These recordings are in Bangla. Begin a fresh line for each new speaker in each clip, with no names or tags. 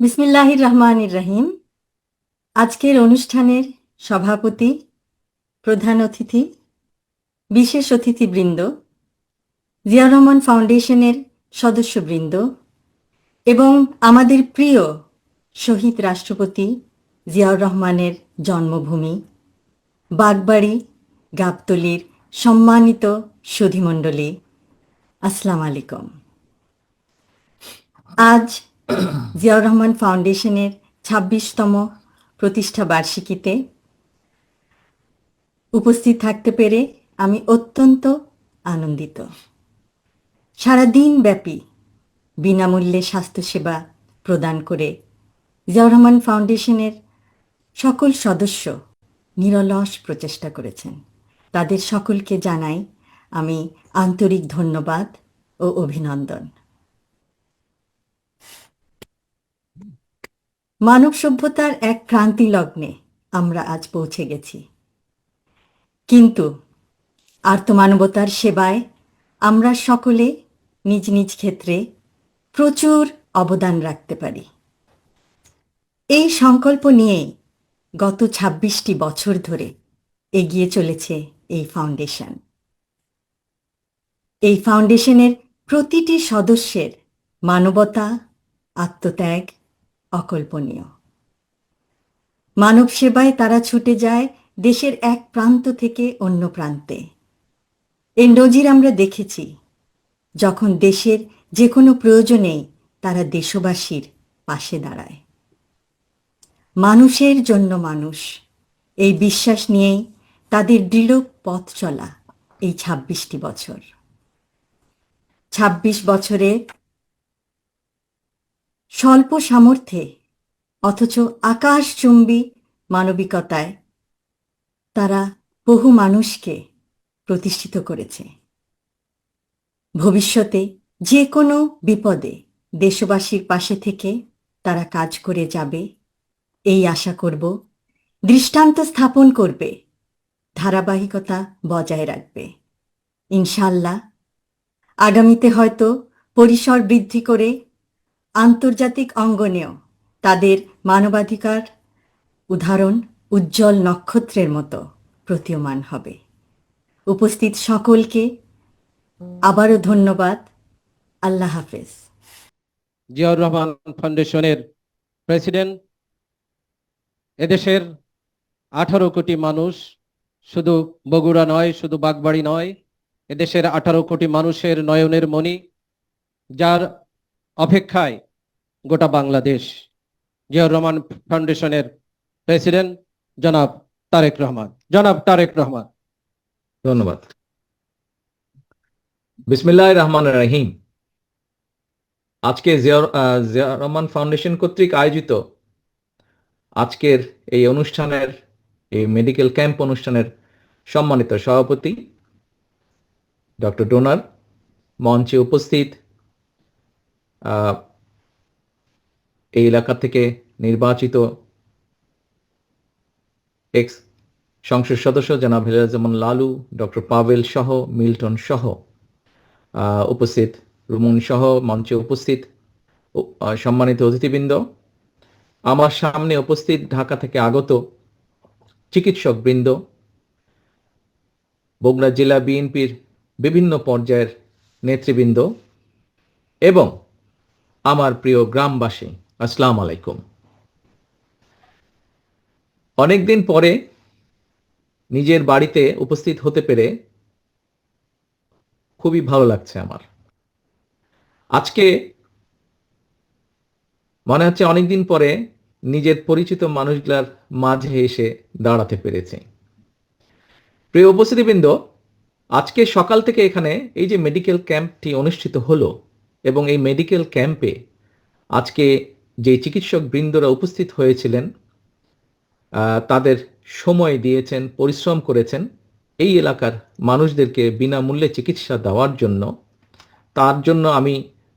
বিসমিল্লাহির রহমানির রহিম আজকের অনুষ্ঠানের সভাপতি, প্রধান অতিথি, বিশেষ অতিথিবৃন্দ, জিয়া রহমান ফাউন্ডেশনের সদস্যবৃন্দ এবং আমাদের প্রিয় শহীদ রাষ্ট্রপতি জিয়াউর রহমানের জন্মভূমি, বাগবাড়ি, গাবতলির সম্মানিত সুধীমণ্ডলী আসসালামু আলাইকুম। আজ জিয়াউর রহমান ফাউন্ডেশনের ছাব্বিশতম প্রতিষ্ঠা বার্ষিকীতে উপস্থিত থাকতে পেরে আমি অত্যন্ত আনন্দিত। সারা দিন ব্যাপী বিনামূল্যে স্বাস্থ্যসেবা প্রদান করে জিয়াউর রহমান ফাউন্ডেশনের সকল সদস্য নিরলস প্রচেষ্টা করেছেন। তাদের সকলকে জানাই আমি আন্তরিক ধন্যবাদ ও অভিনন্দন। মানব সভ্যতার এক ক্রান্তি লগ্নে আমরা আজ পৌঁছে গেছি। কিন্তু আর্তমানবতার সেবায় আমরা সকলে নিজ নিজ ক্ষেত্রে প্রচুর অবদান রাখতে পারি। এই সংকল্প নিয়েই গত ছাব্বিশটি বছর ধরে এগিয়ে চলেছে এই ফাউন্ডেশন। এই ফাউন্ডেশনের প্রতিটি সদস্যের মানবতা, আত্মত্যাগ অকল্পনীয়। মানব সেবায় তারা ছুটে যায় দেশের এক প্রান্ত থেকে অন্য প্রান্তে। এই নজির আমরা দেখেছি, যখন দেশের যে কোনো প্রয়োজনেই তারা দেশবাসীর পাশে দাঁড়ায়। মানুষের জন্য মানুষ, এই বিশ্বাস নিয়েই তাদের দৃঢ় পথ চলা এই ছাব্বিশটি বছর। ছাব্বিশ বছরে স্বল্প সামর্থ্যে, অথচ আকাশ আকাশচুম্বী মানবিকতায় তারা বহু মানুষকে প্রতিষ্ঠিত করেছে। ভবিষ্যতে যে কোনো বিপদে দেশবাসীর পাশে থেকে তারা কাজ করে যাবে, এই আশা করব। দৃষ্টান্ত স্থাপন করবে, ধারাবাহিকতা বজায় রাখবে। ইনশাল্লাহ আগামীতে হয়তো পরিসর বৃদ্ধি করে আন্তর্জাতিক অঙ্গনেও তাদের মানবাধিকার উদাহরণ উজ্জ্বল নক্ষত্রের মতো প্রতীয়মান হবে। উপস্থিত সকলকে আবারও ধন্যবাদ। আল্লাহ হাফেজ।
জিয়াউর রহমান ফাউন্ডেশনের প্রেসিডেন্ট, এদেশের আঠারো কোটি মানুষ শুধু বগুড়া নয়, শুধু বাগবাড়ি নয় এদেশের আঠারো কোটি মানুষের নয়নের মণি যার অপেক্ষায় গোটা বাংলাদেশ। জিয়াউর রহমান ফাউন্ডেশনের প্রেসিডেন্ট জনাব তারেক রহমান। জনাব তারেক রহমান।
ধন্যবাদ। বিসমিল্লাহ রহমান রহিম। আজকে জিয়া আহ, জিয়া রহমান ফাউন্ডেশন কর্তৃক আয়োজিত আজকের এই অনুষ্ঠানের এই মেডিকেল ক্যাম্প অনুষ্ঠানের সম্মানিত সভাপতি ডক্টর ডোনার মঞ্চে উপস্থিত এই এলাকা থেকে নির্বাচিত এক্স সংসদ সদস্য জনাব হেলাজমান লালু, ডক্টর পাভেল সহ, মিল্টন সহ উপস্থিত, রুমন সহ মঞ্চে উপস্থিত সম্মানিত অতিথিবৃন্দ। আমার সামনে উপস্থিত ঢাকা থেকে আগত চিকিৎসক বৃন্দ বগুড়া জেলা বিএনপির বিভিন্ন পর্যায়ের নেতৃবৃন্দ এবং আমার প্রিয় গ্রামবাসী, আসসালাম আলাইকুম। অনেকদিন পরে নিজের বাড়িতে উপস্থিত হতে পেরে খুবই ভালো লাগছে আমার। আজকে মনে হচ্ছে অনেকদিন পরে নিজের পরিচিত মানুষগুলার মাঝে এসে দাঁড়াতে পেরেছে। প্রিয় উপস্থিতিবৃন্দ আজকে সকাল থেকে এখানে এই যে মেডিকেল ক্যাম্পটি অনুষ্ঠিত হলো এবং এই মেডিকেল ক্যাম্পে আজকে যে চিকিৎসক বৃন্দরা উপস্থিত হয়েছিলেন তাদের সময় দিয়েছেন, পরিশ্রম করেছেন এই এলাকার মানুষদেরকে বিনামূল্যে চিকিৎসা দেওয়ার জন্য। তার জন্য আমি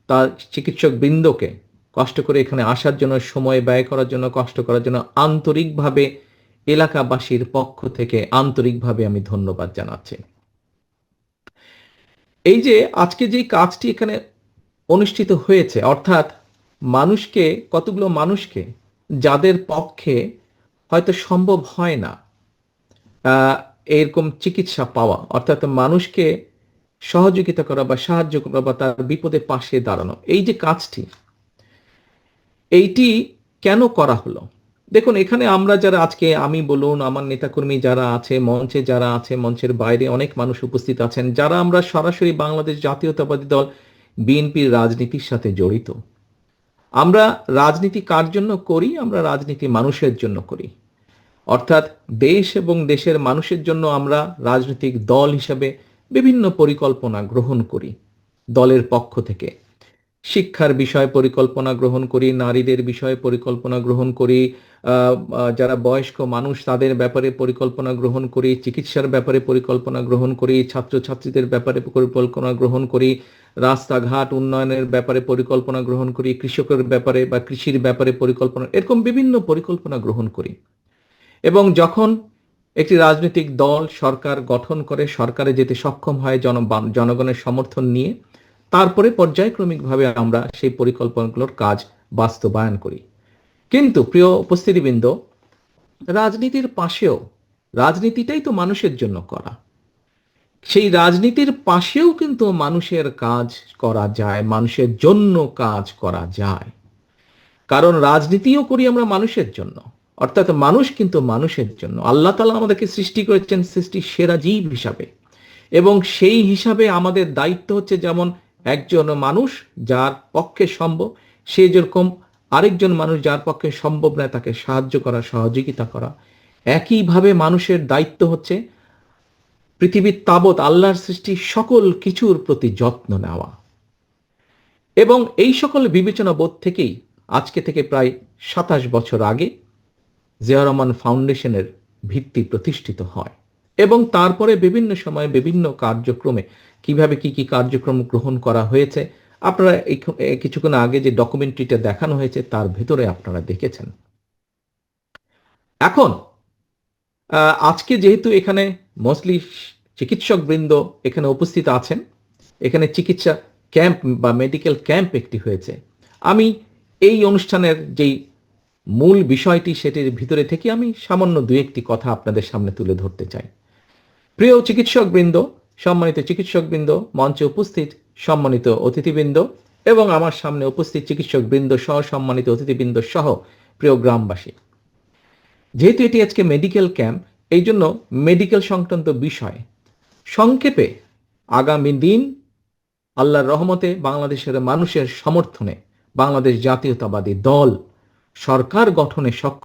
তার চিকিৎসক বৃন্দকে কষ্ট করে এখানে আসার জন্য, সময় ব্যয় করার জন্য, কষ্ট করার জন্য আন্তরিকভাবে এলাকাবাসীর পক্ষ থেকে আন্তরিকভাবে আমি ধন্যবাদ জানাচ্ছি। এই যে আজকে যে কাজটি এখানে অনুষ্ঠিত হয়েছে, অর্থাৎ মানুষকে, কতগুলো মানুষকে, যাদের পক্ষে হয়তো সম্ভব হয় না এরকম চিকিৎসা পাওয়া, অর্থাৎ মানুষকে সহযোগিতা করা বা সাহায্য করা বা তার বিপদে পাশে দাঁড়ানো, এই যে কাজটি, এইটি কেন করা হলো? দেখুন, এখানে আমরা যারা আজকে আমি বলুন, আমার নেতাকর্মী যারা আছে, মঞ্চে যারা আছে, মঞ্চের বাইরে অনেক মানুষ উপস্থিত আছেন, যারা আমরা সরাসরি বাংলাদেশ জাতীয়তাবাদী দল, বিএনপির রাজনীতির সাথে জড়িত। আমরা রাজনীতি কার জন্য করি? আমরা রাজনীতি মানুষের জন্য করি। অর্থাৎ দেশ এবং দেশের মানুষের জন্য আমরা রাজনৈতিক দল হিসাবে বিভিন্ন পরিকল্পনা গ্রহণ করি দলের পক্ষ থেকে। শিক্ষার বিষয়ে পরিকল্পনা গ্রহণ করি, নারীদের বিষয়ে পরিকল্পনা গ্রহণ করি যারা বয়স্ক মানুষ তাদের ব্যাপারে পরিকল্পনা গ্রহণ করি, চিকিৎসার ব্যাপারে পরিকল্পনা গ্রহণ করি, ছাত্রছাত্রীদের ব্যাপারে পরিকল্পনা গ্রহণ করি, রাস্তাঘাট উন্নয়নের ব্যাপারে পরিকল্পনা গ্রহণ করি, কৃষকের ব্যাপারে বা কৃষির ব্যাপারে পরিকল্পনা, এরকম বিভিন্ন পরিকল্পনা গ্রহণ করি। এবং যখন একটি রাজনৈতিক দল, সরকার গঠন করে, সরকারে যেতে সক্ষম হয় জন, জনগণের সমর্থন নিয়ে তারপরে পর্যায়ক্রমিকভাবে আমরা সেই পরিকল্পনাগুলোর কাজ বাস্তবায়ন করি। কিন্তু প্রিয় উপস্থিতিবৃন্দ, রাজনীতির পাশেও রাজনীতিটাই তো মানুষের জন্য করা। সেই রাজনীতির পাশেও কিন্তু মানুষের কাজ করা যায়, মানুষের জন্য কাজ করা যায়। কারণ রাজনীতিও করি আমরা মানুষের জন্য। অর্থাৎ মানুষ কিন্তু মানুষের জন্য। আল্লাহ তালা আমাদেরকে সৃষ্টি করেছেন সৃষ্টি সেরা জীব হিসাবে। এবং সেই হিসাবে আমাদের দায়িত্ব হচ্ছে যেমন একজন মানুষ যার পক্ষে সম্ভব, সে যেরকম আরেকজন মানুষ যার পক্ষে সম্ভব নয়, তাকে সাহায্য করা, সহযোগিতা করা। একইভাবে মানুষের দায়িত্ব হচ্ছে পৃথিবীর তাবৎ, আল্লাহর সৃষ্টি সকল কিছুর প্রতি যত্ন নেওয়া। এবং এই সকল বিবেচনা বোধ থেকেই আজকে থেকে প্রায় সাতাশ বছর আগে জিয়া রহমান ফাউন্ডেশনের ভিত্তি প্রতিষ্ঠিত হয়। এবং তারপরে বিভিন্ন সময়ে বিভিন্ন কার্যক্রমে কীভাবে কি কি কার্যক্রম গ্রহণ করা হয়েছে, আপনারা কিছুক্ষণ আগে যে ডকুমেন্টারিটা দেখানো হয়েছে তার ভেতরে আপনারা দেখেছেন। এখন আজকে যেহেতু এখানে মোস্টলি চিকিৎসক বৃন্দ এখানে উপস্থিত আছেন, এখানে চিকিৎসা ক্যাম্প বা মেডিকেল ক্যাম্প একটি হয়েছে, আমি এই অনুষ্ঠানের যেই মূল বিষয়টি সেটির ভিতরে থেকে আমি সামান্য দু একটি কথা আপনাদের সামনে তুলে ধরতে চাই। প্রিয় চিকিৎসক বৃন্দ সম্মানিত চিকিৎসক বৃন্দ মঞ্চে উপস্থিত সম্মানিত অতিথিবৃন্দ এবং আমার সামনে উপস্থিত চিকিৎসক বৃন্দ সহ সম্মানিত অতিথিবৃন্দ সহ প্রিয় গ্রামবাসী। যেহেতু এটি আজকে মেডিকেল ক্যাম্প, এই জন্য মেডিকেল সংক্রান্ত বিষয়। সংক্ষেপে, আগামী দিন আল্লাহর রহমতে বাংলাদেশের মানুষের সমর্থনে বাংলাদেশ জাতীয়তাবাদী দল সরকার গঠনে সক্ষম